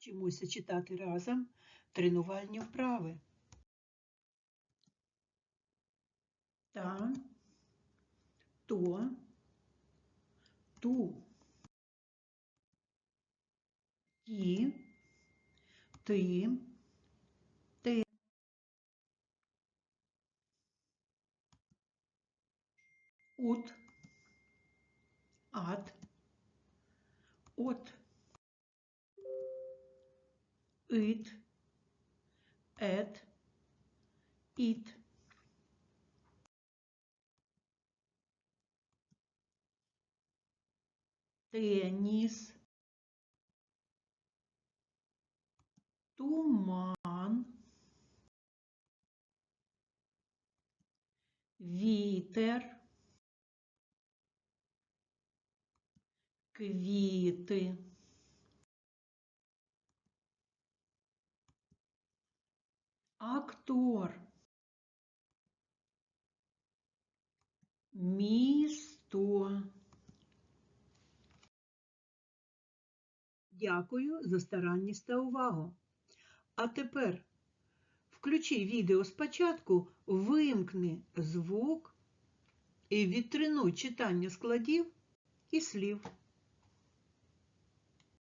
Вчимося читати разом тренувальні вправи. Та, то, ту, ті, ти, те. Ут, ат, от, ит, эт, ит. Теніс, туман, вітер, квіти, Актор, місто. Дякую за старанність та увагу. А тепер включи відео спочатку, вимкни звук і відтренуй читання складів і слів.